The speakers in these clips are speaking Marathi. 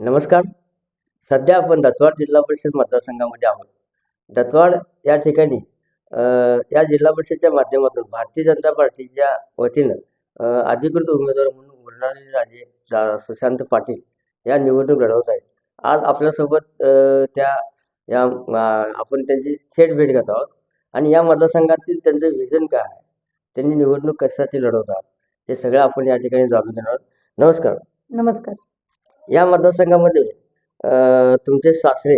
नमस्कार. सध्या आपण दत्तवाड जिल्हा परिषद मतदारसंघामध्ये आहोत. दत्तवाड या ठिकाणी या जिल्हा परिषदच्या माध्यमातून भारतीय जनता पार्टीच्या वतीनं अधिकृत उमेदवार म्हणून उरणारे राजे सुशांत पाटील या निवडणूक लढवत आहेत. आज आपल्यासोबत त्या या आपण त्यांची थेट भेट घेत आहोत. आणि या मतदारसंघातील त्यांचं व्हिजन काय आहे? त्यांनी निवडणूक कशासाठी लढवतात? हे सगळं आपण या ठिकाणी जाणून घेणार आहोत. नमस्कार. नमस्कार. या मतदारसंघामध्ये तुमचे सासरे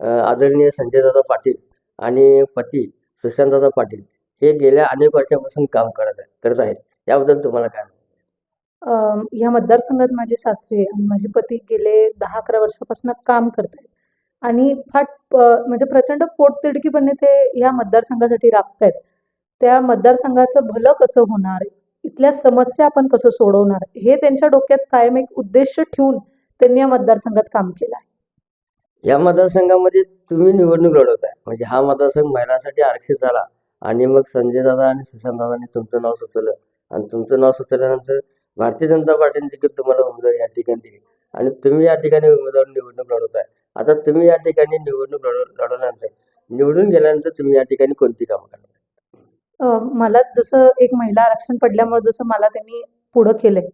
आदरणीय आदरणीय संजयदादा पाटील आणि पती सुशांतदादा पाटील हे गेल्या अनेक वर्षापासून काम करत आहे करत आहेत. याबद्दल तुम्हाला काय या मतदारसंघात माझे सासरे आणि माझे पती गेले दहा अकरा वर्षापासून काम करत आहेत. आणि फाट म्हणजे प्रचंड पोटतिडकीपणे ते या मतदारसंघासाठी राबत आहेत. त्या मतदारसंघाचं भलं कसं होणार? इथल्या समस्या आपण कसं सोडवणार? हे त्यांच्या डोक्यात कायम एक उद्देश ठेवून त्यांनी या मतदारसंघात काम केलं आहे. या मतदारसंघामध्ये तुम्ही निवडणूक लढवत आहे म्हणजे हा मतदारसंघ महिलांसाठी आरक्षित झाला आणि मग संजयदादा आणि सुशांतदादांनी तुमचं नाव सुचवलं. आणि तुमचं नाव सुचवल्यानंतर भारतीय जनता पार्टीने देखील तुम्हाला उमेदवार या ठिकाणी दिली. आणि तुम्ही या ठिकाणी उमेदवार निवडणूक लढवत आहे आता तुम्ही या ठिकाणी निवडणूक लढव लढवल्यानंतर निवडून गेल्यानंतर तुम्ही या ठिकाणी कोणती कामं करणार? मला जसं एक महिला आरक्षण पडल्यामुळे जसं मला त्यांनी पुढं केलंय.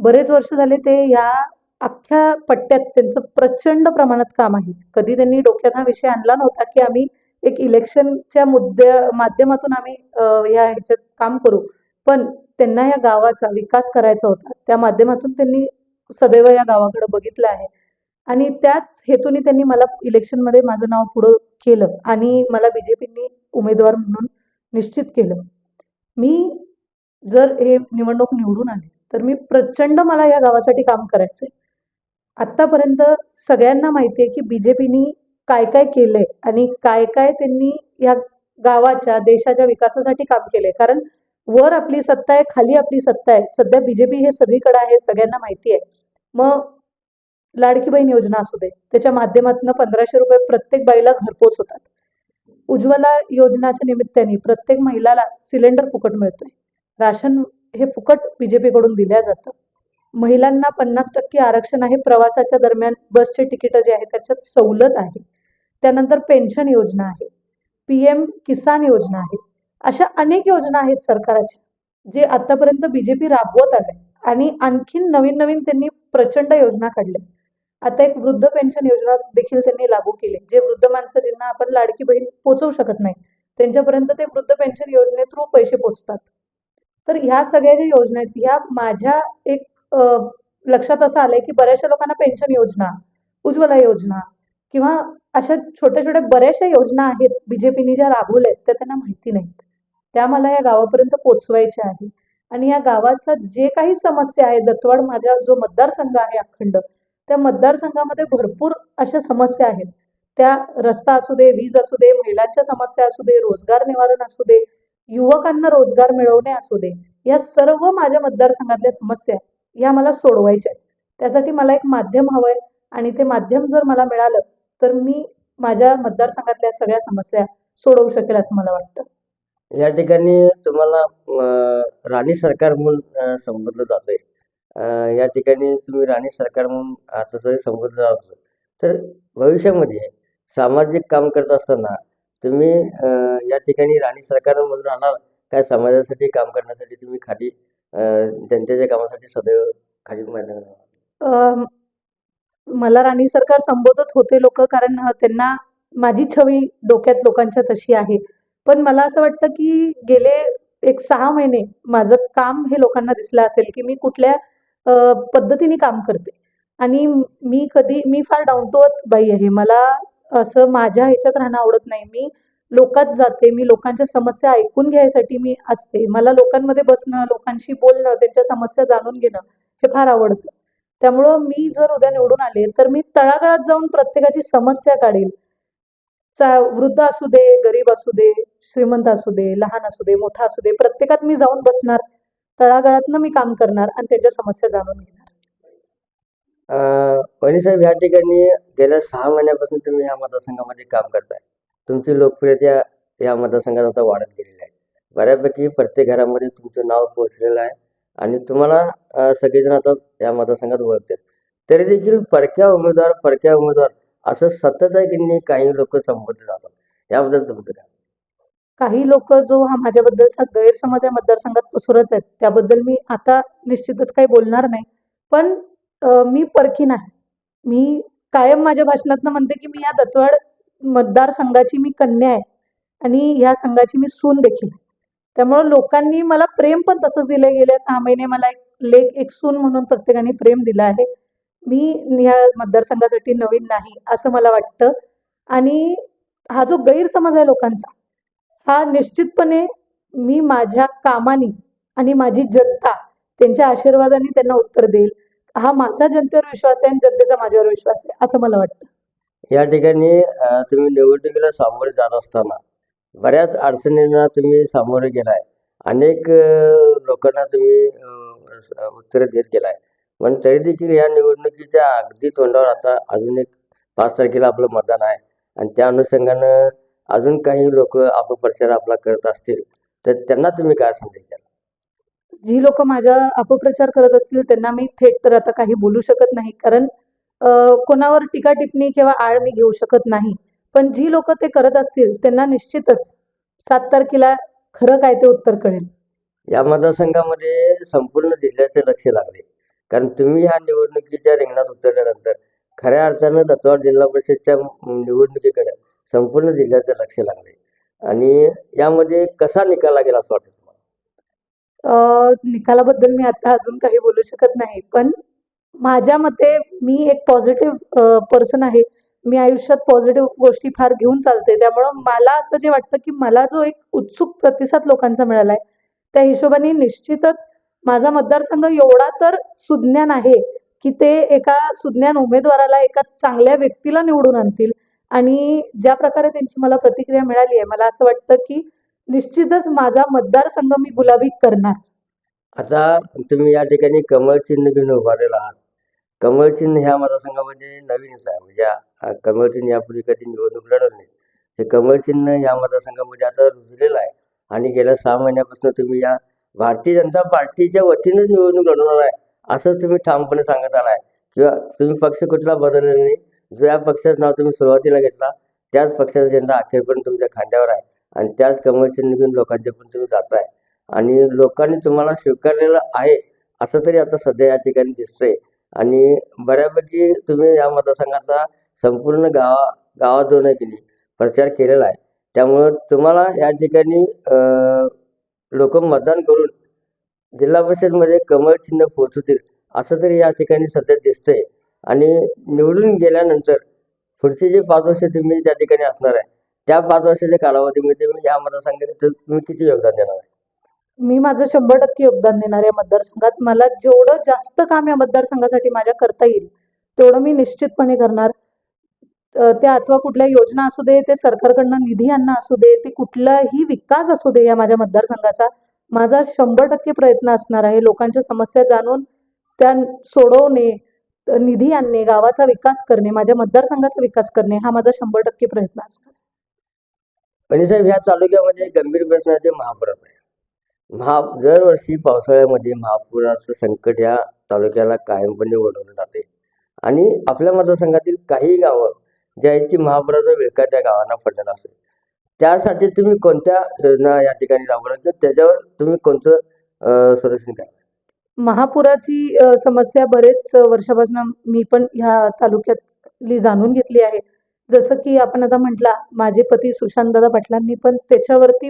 बरेच वर्ष झाले ते या अख्ख्या पट्ट्यात त्यांचं प्रचंड प्रमाणात काम आहे. कधी त्यांनी डोक्यात हा विषय आणला नव्हता की आम्ही एक इलेक्शनच्या मुद्द्या माध्यमातून आम्ही या ह्याच्यात काम करू. पण त्यांना या गावाचा विकास करायचा होता. त्या माध्यमातून त्यांनी सदैव या गावाकडे बघितलं आहे. आणि त्याच हेतूने त्यांनी मला इलेक्शनमध्ये माझं नाव पुढं केलं आणि मला बीजेपीनी उमेदवार म्हणून निश्चित केलं. मी जर हे निवडणूक निवडून आले तर मी प्रचंड मला या गावासाठी काम करायचंय. आत्तापर्यंत सगळ्यांना माहिती आहे की बीजेपीनी काय काय केलंय आणि काय काय त्यांनी या गावाच्या देशाच्या विकासासाठी काम केलंय. कारण वर आपली सत्ता आहे खाली आपली सत्ता आहे. सध्या बीजेपी हे सगळीकडे आहे सगळ्यांना माहिती आहे मग लाडकी बहीण योजना असू दे त्याच्या माध्यमातून पंधराशे रुपये प्रत्येक बाईला घरपोच होतात उज्ज्वला योजनाच्या निमित्ताने प्रत्येक महिलाला सिलेंडर फुकट मिळतोय. राशन हे फुकट बीजेपी कडून दिल्या जातं. महिलांना पन्नास टक्के आरक्षण आहे. प्रवासाच्या दरम्यान बसचे तिकीट जे आहे त्याच्यात सवलत आहे. त्यानंतर पेन्शन योजना आहे. पी एम किसान योजना आहे. अशा अनेक योजना आहेत सरकारच्या जे आतापर्यंत बीजेपी राबवत आले आणि आणखीन नवीन नवीन त्यांनी प्रचंड योजना काढल्या आता एक वृद्ध पेन्शन योजना देखील त्यांनी लागू केली. जे वृद्ध माणसं ज्यांना आपण लाडकी बहीण पोचवू शकत नाही त्यांच्यापर्यंत ते वृद्ध पेन्शन योजने थ्रू पैसे पोचतात. तर ह्या सगळ्या ज्या योजना आहेत ह्या माझ्या एक लक्षात असं आलंय की बऱ्याचशा लोकांना पेन्शन योजना उज्ज्वला योजना किंवा अशा छोट्या छोट्या बऱ्याचशा योजना आहेत बीजेपीने ज्या राबवल्या आहेत त्या त्यांना माहिती नाहीत. त्या मला या गावापर्यंत पोचवायच्या आहे आणि या गावाचा जे काही समस्या आहे दत्तवाड माझा जो मतदारसंघ आहे अखंड त्या मतदारसंघामध्ये भरपूर अशा समस्या आहेत. त्या रस्ता असू दे वीज असू दे महिलांच्या समस्या असू दे रोजगार निवारण असू दे युवकांना रोजगार मिळवणे असू दे या सर्व माझ्या मतदारसंघातल्या समस्या या मला सोडवायच्या आहेत. त्यासाठी मला एक माध्यम हवंय आणि ते माध्यम जर मला मिळालं तर मी माझ्या मतदारसंघातल्या सगळ्या समस्या सोडवू शकेल असं मला वाटतं. या ठिकाणी तुम्हाला राणी सरकार म्हणून संबोधलं जातंय. आहे या ठिकाणी तुम्ही राणी सरकार म्हणून आता जरी संबोधलं जात तर भविष्यामध्ये सामाजिक काम करत असताना तुम्ही या ठिकाणी राणी सरकार म्हणून राहणार काय समाजासाठी काम करण्यासाठी तुम्ही खाली जनतेच्या कामासाठी सदैव खाली मैदान मला राणी सरकार संबोधत होते लोक कारण त्यांना माझी छवी डोक्यात लोकांच्या तशी आहे. पण मला असं वाटतं की गेले एक सहा महिने माझं काम हे लोकांना दिसलं असेल की मी कुठल्या पद्धतीने काम करते. आणि मी कधी मी फार डाऊन टू अर्थ बाई आहे. मला असं माझ्या ह्याच्यात राहणं आवडत नाही. मी लोकात जाते मी लोकांच्या समस्या ऐकून घ्यायसाठी मी असते. मला लोकांमध्ये बसणं लोकांशी बोलणं त्यांच्या समस्या जाणून घेणं हे फार आवडतं. त्यामुळं मी जर उद्या निवडून आले तर मी तळागाळात जाऊन प्रत्येकाची समस्या काढेल. चा वृद्ध असू दे गरीब असू दे श्रीमंत असू दे लहान असू दे मोठा असू दे प्रत्येकात मी जाऊन बसणार. तळागाळातनं मी काम करणार आणि त्याच्या समस्या जाणून घेणार. साहेब या ठिकाणी गेल्या सहा महिन्यापासून तुम्ही या मतदारसंघामध्ये काम करताय. तुमची लोकप्रियता या मतदारसंघात आता वाढत गेलेली आहे. बऱ्यापैकी प्रत्येक घरामध्ये तुमचं नाव पोहोचलेलं आहे आणि तुम्हाला सगळेजण आता या मतदारसंघात ओळखतात. तरी देखील परक्या उमेदवार परक्या उमेदवार असं सतत आहे की नाही काही लोक संबोधले जातात याबद्दल तुमचं काय? काही लोक जो हा माझ्याबद्दलचा गैरसमज या मतदारसंघात पसरत आहेत त्याबद्दल मी आता निश्चितच काही बोलणार नाही. पण मी परकी नाही. मी कायम माझ्या भाषणातनं म्हणते की मी या दत्तवाड मतदारसंघाची मी कन्या आहे आणि ह्या संघाची मी सून देखील आहे. त्यामुळं लोकांनी मला प्रेम पण तसंच दिलं गेल्या सहा महिने मला एक लेख एक सून म्हणून प्रत्येकाने प्रेम दिलं आहे. मी या मतदारसंघासाठी नवीन नाही असं मला वाटतं. आणि हा जो गैरसमज आहे लोकांचा हा निश्चितपणे मी माझ्या कामानी आणि माझी जनता त्यांच्या आशीर्वादाने त्यांना उत्तर देईल. हा माझा जनतेवर विश्वास आहे आणि जनतेचा माझ्यावर विश्वास आहे असं मला वाटतं. या ठिकाणी तुम्ही निवडणुकीला सामोरे जात असताना बऱ्याच अडचणींना तुम्ही सामोरे गेलाय. अनेक लोकांना तुम्ही अ, उत्तरं देत गेलाय. पण तरी देखील या निवडणुकीच्या अगदी तोंडावर आता अजून एक पाच तारखेला आपलं मतदान आहे. आणि त्या अनुषंगानं अजून काही लोक अपप्रचार आपला करत असतील तर त्यांना तुम्ही काय सांगितलं जी लोक माझा अपप्रचार करत असतील त्यांना मी थेट तर आता काही बोलू शकत नाही. कारण कोणावर टीका टिप्पणी किंवा आळ मी घेऊ शकत नाही. पण जी लोक ते करत असतील त्यांना निश्चितच सात तारखेला खरं काय ते उत्तर कळेल. या मतदारसंघामध्ये संपूर्ण जिल्ह्याचे लक्ष लागले. कारण तुम्ही ह्या निवडणुकीच्या रिंगणात उतरल्यानंतर खऱ्या अर्थानं दत्तवाड जिल्हा परिषदच्या निवडणुकीकडे संपूर्ण जिल्ह्याचं लक्ष लागले. आणि यामध्ये कसा निकाल लागेल असं वाटतं तुम्हाला? निकालाबद्दल मी आता अजून काही बोलू शकत नाही. पण माझ्या मते मी एक पॉझिटिव्ह पर्सन आहे. मी आयुष्यात पॉझिटिव्ह गोष्टी फार घेऊन चालते. त्यामुळं मला असं जे वाटतं की मला जो एक उत्सुक प्रतिसाद लोकांचा मिळाला आहे त्या हिशोबाने निश्चितच माझा मतदारसंघ एवढा तर सुज्ञान आहे की ते एका सुज्ञान उमेदवाराला एका चांगल्या व्यक्तीला निवडून आणतील. आणि ज्या प्रकारे त्यांची मला प्रतिक्रिया मिळाली आहे मला असं वाटतं की निश्चितच माझा मतदारसंघ मी गुलाबी करणार. आता तुम्ही या ठिकाणी कमळ चिन्ह घेऊन उभारलेला आहात. कमळ चिन्ह ह्या मतदारसंघामध्ये नवीनच आहे. म्हणजे अ, कमळ यापूर्वी कधी निवडणूक लढवली नाही. ते कमळचिन्ह या मतदारसंघामध्ये आता रुजलेलं आहे. आणि गेल्या सहा महिन्यापासून तुम्ही या भारतीय जनता पार्टीच्या वतीनंच निवडणूक लढवणार आहे. असं तुम्ही ठामपणे सांगत आलाय. किंवा तुम्ही पक्ष कुठला बदलला नाही. जो या पक्षाचं नाव तुम्ही सुरुवातीला घेतला त्याच पक्षाचा झेंडा अखेरपर्यंत तुमच्या खांद्यावर आहे. आणि त्याच कमळचिन्ह घेऊन लोकांच्या पण तुम्ही जाताय. आणि लोकांनी तुम्हाला स्वीकारलेलं आहे. असं तरी आता सध्या या ठिकाणी दिसतंय. आणि बऱ्यापैकी तुम्ही या मतदारसंघाचा संपूर्ण गावा गावात जो की नाही प्रचार केलेला आहे. त्यामुळं तुम्हाला या ठिकाणी लोक मतदान करून जिल्हा परिषदमध्ये कमळ चिन्ह पोचवतील असं तरी या ठिकाणी सध्या दिसतंय. आणि निवडून गेल्यानंतर पुढचे जे पाच वर्ष तुम्ही त्या ठिकाणी असणार आहे त्या पाच वर्षाच्या कालावधीमध्ये या मतदारसंघात तुम्ही किती योगदान देणार आहे? मी माझं शंभर टक्के योगदान देणार या मतदारसंघात. मला जेवढं जास्त काम या मतदारसंघासाठी माझ्या करता येईल तेवढं मी निश्चितपणे करणार. त्या अथवा कुठल्या योजना असू दे ते सरकारकडनं निधी आणणं असू दे ते कुठलाही विकास असू दे या माझ्या मतदारसंघाचा माझा शंभर टक्के प्रयत्न असणार आहे. लोकांच्या समस्या जाणून त्या सोडवणे निधी आणणे गावाचा विकास करणे माझ्या मतदारसंघाचा विकास करणे हा माझा शंभर टक्के प्रयत्न असणार साहेब ह्या तालुक्यामध्ये गंभीर प्रश्नाचे महाप्रभ आहे महा दरवर्षी पावसाळ्यामध्ये महापुराचं संकट ह्या तालुक्याला कायमपणे ओढवलं जाते. आणि आपल्या मतदारसंघातील काही गावं ज्या आहेत की महापुराचा विळखा त्या गावांना पडलेला असेल. त्यासाठी तुम्ही कोणत्या योजना या ठिकाणी राबवल्या? त्याच्यावर तुम्ही कोणतं सोल्युशन करा महापुराची समस्या बरेच वर्षापासून मी पण ह्या तालुक्यातली जाणून घेतली आहे. जसं की आपण आता म्हटला माझे पती सुशांतदादा पाटलांनी पण त्याच्यावरती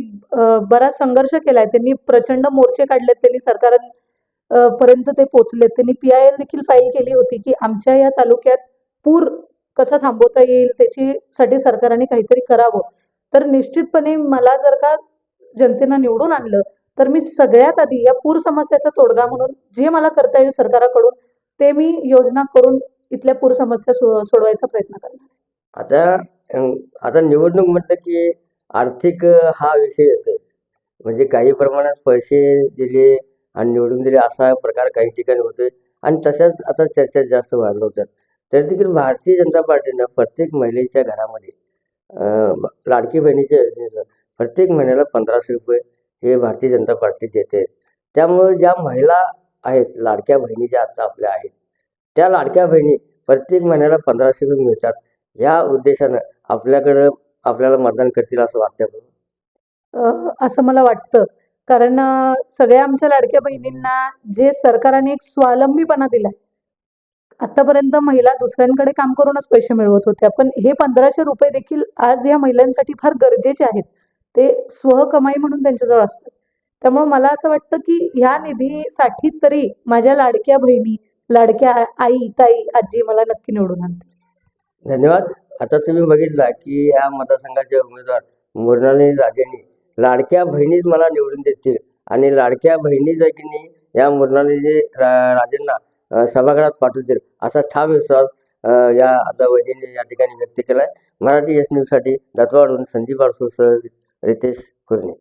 बराच संघर्ष केलाय. त्यांनी प्रचंड मोर्चे काढलेत त्यांनी सरकार पर्यंत ते पोचलेत. त्यांनी पी आय एल देखील फाईल केली होती की आमच्या या तालुक्यात पूर कसा थांबवता येईल त्याच्यासाठी सरकारने काहीतरी करावं. तर निश्चितपणे मला जर का जनतेनं निवडून आणलं तर मी सगळ्यात आधी या पूर समस्याचा तोडगा म्हणून जे मला करता येईल सरकाराकडून ते मी योजना करून इथल्या पूर समस्या सो सोडवायचा प्रयत्न करणार आता आता निवडणूक म्हटलं की आर्थिक हा विषय येतो म्हणजे काही प्रमाणात पैसे दिले आणि निवडून दिले असा प्रकार काही ठिकाणी होतोय. आणि तशाच आता चर्चा जास्त वाढल्या होत्या तरी देखील भारतीय जनता पार्टीनं प्रत्येक महिलेच्या घरामध्ये लाडकी बहिणीच्या योजनेचं प्रत्येक महिन्याला पंधराशे रुपये हे भारतीय जनता पार्टी देते. त्यामुळे ज्या महिला आहेत लाडक्या बहिणी ज्या आता आपल्या आहेत त्या लाडक्या बहिणी प्रत्येक महिन्याला पंधराशे रुपये मिळतात. या उद्देशानं आपल्याकडं आपल्याला मतदान करतील असं वाटतं अ, असं मला वाटतं. कारण अ, सगळ्या आमच्या लाडक्या बहिणींना जे सरकारने एक स्वावलंबीपणा दिलाय आतापर्यंत महिला दुसऱ्यांकडे काम करूनच पैसे मिळवत होत्या. पण हे पंधराशे रुपये देखील आज या महिलांसाठी फार गरजेचे आहेत. ते स्वकमाई म्हणून त्यांच्याजवळ असतात. त्यामुळे मला असं वाटतं की ह्या निधीसाठी तरी माझ्या लाडक्या बहिणी लाडक्या आई ताई आजी मला नक्की निवडून आणतील. धन्यवाद. आता तुम्ही बघितला की या मतदारसंघाचे उमेदवार मृणाली राजेंनी लाडक्या बहिणीच मला निवडून देतील आणि लाडक्या बहिणी जर की नाही या मृणाली रा राजेंना सभागृहात पाठवतील असा ठाम विश्वास या आता वहिनीने या ठिकाणी व्यक्त केला आहे मराठी एस न्यूजसाठी दत्तवाडून संदीप आडसूळ रितेश कुर्णे.